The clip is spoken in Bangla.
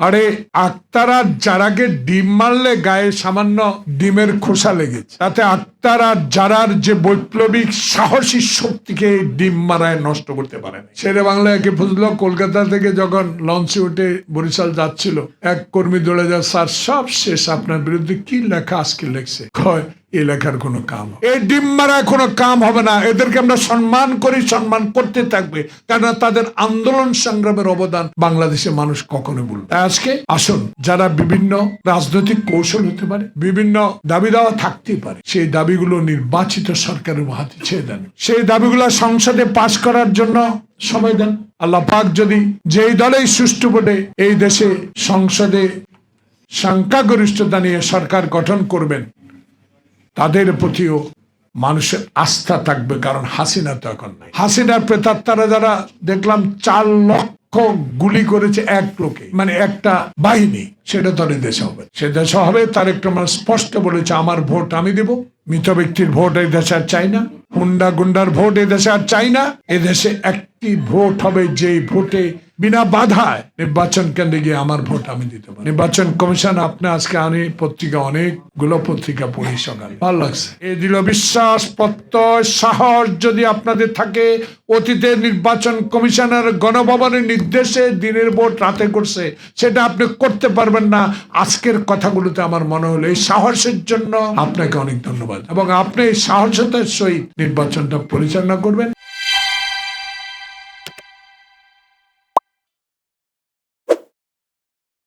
আরে আক্তারা যারাকে ডিম মারলে গায়ে সামান্য ডিমের খোসা লেগেছে। তাতে আর যারার যে বৈপ্লবিক সাহসী শক্তিকে ডিম মারায় নষ্ট করতে পারে শেরে বাংলা একে বুঝলো কলকাতা থেকে যখন লঞ্চে উঠে বরিশাল যাচ্ছিল, এক কর্মী দৌড়ে যা স্যার, সব শেষ, আপনার বিরুদ্ধে কি লেখা আজকে লেখছে? এই লেখার কোনো কাম এই ডিম কোনো কাম হবে না। এদেরকে আমরা সম্মান করি, সম্মান করতে থাকবে। কেননা তাদের আন্দোলন সংগ্রামের অবদান বাংলাদেশের মানুষ কখনো বলবে আজকে আসুন, যারা বিভিন্ন রাজনৈতিক কৌশল হতে পারে, বিভিন্ন দাবি দেওয়া থাকতেই পারে, সেই দাবিগুলো নির্বাচিত সরকারের হাতে ছেড়ে দেন। সেই দাবিগুলো সংসদে পাশ করার জন্য সময় দেন। আল্লাহ পাক যদি যেই দলেই সুষ্ঠু ভোটে এই দেশে সংসদে সংখ্যাগরিষ্ঠতা নিয়ে সরকার গঠন করবেন, তাদের প্রতিও মানুষের আস্থা থাকবে, কারণ হাসিনা তো এখন নাই। হাসিনার প্রেতাত্মারা যারা, দেখলাম চার লক্ষ গুলি করেছে এক লোকে মানে একটা বাহিনী। সেটা তো দেশে হবে। সে দেশে হবে, তার একটা মানে স্পষ্ট বলেছে, আমার ভোট আমি দেব। মৃত ব্যক্তির ভোট এই দেশে আর চাই না। হুন্ডা গুন্ডার ভোট এই দেশে আর চাই না। এদেশে একটি ভোট হবে যেই ভোটে বিনা বাধায় নির্বাচন কেন্দ্রে গিয়ে আমার ভোট আমি দিতে পারি নির্বাচন কমিশন, আপনি আজকে আমি পত্রিকা, অনেকগুলো পত্রিকা পড়ি সকালে। ভালো লাগছে। এই দিল বিশ্বাস, প্রত্যয়, সাহস যদি আপনাদের থাকে অতীতে নির্বাচন কমিশনের গণভবনের নির্দেশে দিনের ভোট রাতে করছে, সেটা আপনি করতে পারবেন না। আজকের কথাগুলোতে আমার মনে হলো, এই সাহসের জন্য আপনাকে অনেক ধন্যবাদ। এবং আপনি এই সাহসতার সহিত নির্বাচনটা পরিচালনা করবেন।